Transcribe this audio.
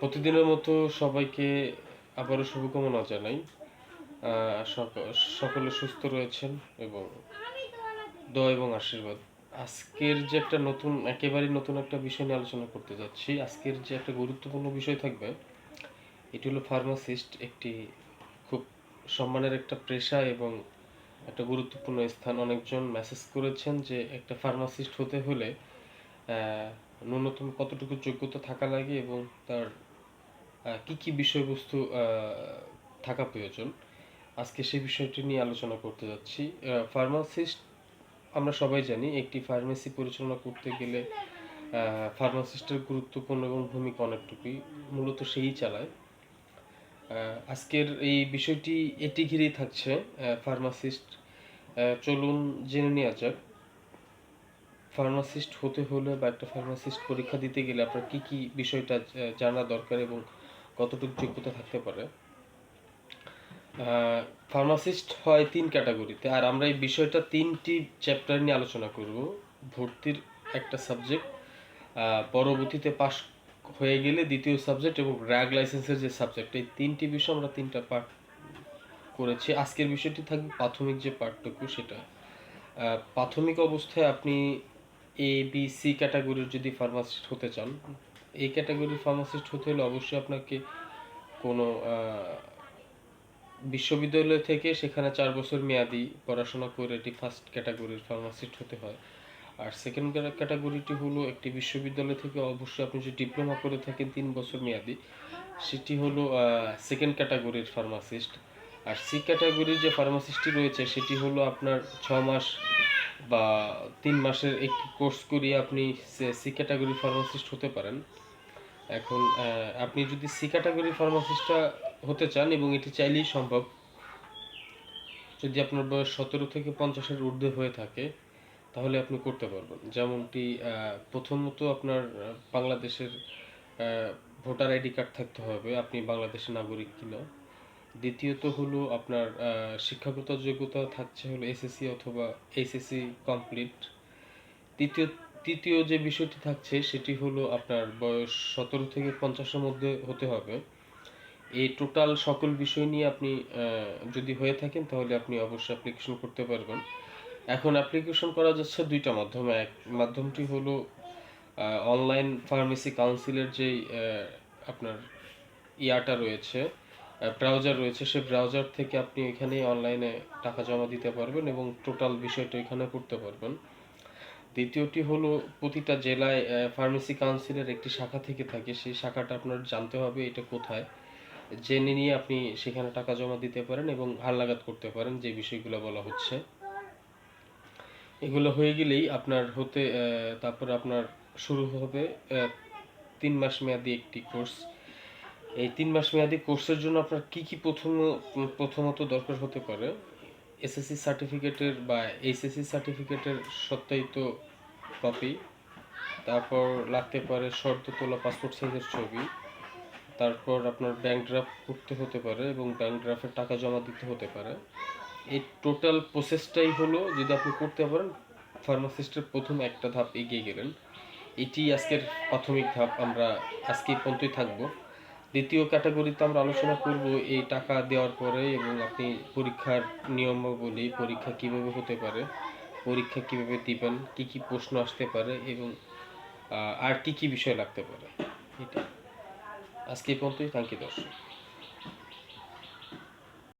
প্রতিদিনের মতো সবাইকে আবারও শুভকামনা জানাই। সকলে সুস্থ রয়েছেন এবং দোয়া এবং আশীর্বাদ। আজকের যে একটা নতুন একেবারে নতুন একটা বিষয় নিয়ে আলোচনা করতে যাচ্ছি। আজকের যে একটা গুরুত্বপূর্ণ বিষয় থাকবে, এটি হলো ফার্মাসিস্ট একটি খুব সম্মানের একটা পেশা এবং একটা গুরুত্বপূর্ণ স্থান। অনেকজন মেসেজ করেছেন যে একটা ফার্মাসিস্ট হতে হলে ন্যূনতম কতটুকু যোগ্যতা থাকা লাগে এবং তার কি কি বিষয়বস্তু থাকা প্রয়োজন? আজকে সেই বিষয়টি নিয়ে আলোচনা করতে যাচ্ছি। ফার্মাসিস্ট আমরা সবাই জানি, একটি ফার্মেসি পরিচালনা করতে গেলে ফার্মাসিস্টের গুরুত্বপূর্ণ এবং ভূমিকা অনেকটুকুই, মূলত সেই চালায়। আজকের এই বিষয়টি এটি ঘিরেই থাকছে ফার্মাসিস্ট চলুন জেনে নেওয়া যাক। ফার্মাসিস্ট হতে হলে বা একটা ফার্মাসিস্ট পরীক্ষা দিতে গেলে আপনার কি কি বিষয়টা জানা দরকার এবং কতটুকু যোগ্যতা থাকতে পারে? ফার্মাসিস্ট হয় তিন ক্যাটাগরিতে। আর আমরা এই বিষয়টা তিনটি চ্যাপ্টার নিয়ে আলোচনা করব। ভর্তির একটা সাবজেক্ট পরবর্তীতে পাশ হয়ে গেলে দ্বিতীয় সাবজেক্ট এবং র্যাগ লাইসেন্সের যে সাবজেক্ট, এই তিনটি বিষয় আমরা তিনটা পার্ট করেছি। আজকের বিষয়টি থাকবে প্রাথমিক যে পার্টটুকু সেটা। প্রাথমিক অবস্থায় আপনি এ বি সি ক্যাটাগরির যদি ফার্মাসিস্ট হতে চান এই ক্যাটাগরির ফার্মাসিস্ট হতে হলে অবশ্যই আপনাকে কোনো বিশ্ববিদ্যালয় থেকে সেখানে চার বছর মেয়াদি পড়াশোনা করে এটি ফার্স্ট ক্যাটাগরির ফার্মাসিস্ট হতে হয়। আর সেকেন্ড ক্যাটাগরিটি হলো একটি বিশ্ববিদ্যালয় থেকে অবশ্যই আপনি যদি ডিপ্লোমা করে থাকেন তিন বছর মেয়াদি, সেটি হলো সেকেন্ড ক্যাটাগরির ফার্মাসিস্ট আর সি ক্যাটাগরির যে ফার্মাসিস্টটি রয়েছে, সেটি হলো আপনার ছ মাস বা তিন মাসের একটি কোর্স করিয়ে আপনি সি ক্যাটাগরি ফার্মাসিস্ট হতে পারেন। এখন আপনি যদি সি ক্যাটাগরি ফার্মাসিস্টটা হতে চান এবং এটি চাইলেই সম্ভব, যদি আপনার বয়স সতেরো থেকে পঞ্চাশের ঊর্ধ্বে হয়ে থাকে, তাহলে আপনি করতে পারবেন। যেমনটি প্রথমত আপনার বাংলাদেশের ভোটার আইডি কার্ড থাকতে হবে। আপনি বাংলাদেশের নাগরিক কিনা। দ্বিতীয়ত হলো আপনার শিক্ষাগত যোগ্যতা থাকছে হলো এসএসসি অথবা এইচএসসি কমপ্লিট তৃতীয় তৃতীয় যে বিষয়টি থাকছে সেটি হলো আপনার বয়স সতেরো থেকে পঞ্চাশের মধ্যে হতে হবে। এই টোটাল সকল বিষয় নিয়ে আপনি যদি হয়ে থাকেন তাহলে আপনি অবশ্যই অ্যাপ্লিকেশন করতে পারবেন। এখন অ্যাপ্লিকেশন করা যাচ্ছে দুইটা মাধ্যমে। এক মাধ্যমটি হলো অনলাইন ফার্মেসি কাউন্সিলের যেই আপনার ইয়াটা রয়েছে ব্রাউজার রয়েছে সেই ব্রাউজার থেকে আপনি এখানে অনলাইনে টাকা জমা দিতে পারবেন এবং টোটাল বিষয়টা এখানে করতে পারবেন। দ্বিতীয়টি হলো, প্রতিটা জেলায় ফার্মেসি কাউন্সিলের একটি শাখা থেকে থাকে, সেই শাখাটা আপনার জানতে হবে এটা কোথায়। জেনে নিয়ে আপনি সেখানে টাকা জমা দিতে পারেন এবং হালনাগাদ করতে পারেন, যে বিষয়গুলো বলা হচ্ছে। এগুলো হয়ে গেলেই আপনার হতে তারপরে আপনার শুরু হবে তিন মাস মেয়াদি একটি কোর্স এই তিন মাস মেয়াদি কোর্সের জন্য আপনার কি কি প্রথম, প্রথমত দরকার হতে পারে? এসএসসি সার্টিফিকেটের বা এইচএসসি সার্টিফিকেটের সত্যায়িত কপি তারপর লাগতে পারে শর্ত তোলা পাসপোর্ট সাইজের ছবি, তারপর আপনার ব্যাংক ড্রাফট করতে হতে পারে এবং ব্যাংক ড্রাফের টাকা জমা দিতে হতে পারে। এই টোটাল প্রসেসটাই হলো যদি আপনি করতে পারেন ফার্মাসিস্টের প্রথম একটা ধাপ এগিয়ে গেলেন। এটি আজকের প্রাথমিক ধাপ, আমরা আজকে পর্যন্তই থাকব। দ্বিতীয় ক্যাটাগরিতে আমরা আলোচনা করব এই টাকা দেওয়ার পরে এবং আপনি পরীক্ষার নিয়মাবলী, পরীক্ষা কীভাবে হতে পারে, পরীক্ষা কীভাবে দিবেন, কি কি প্রশ্ন আসতে পারে এবং আর কি কি বিষয় লাগতে পারে। এটা আজকে এই পর্যন্তই। থ্যাংক ইউ দর্শক।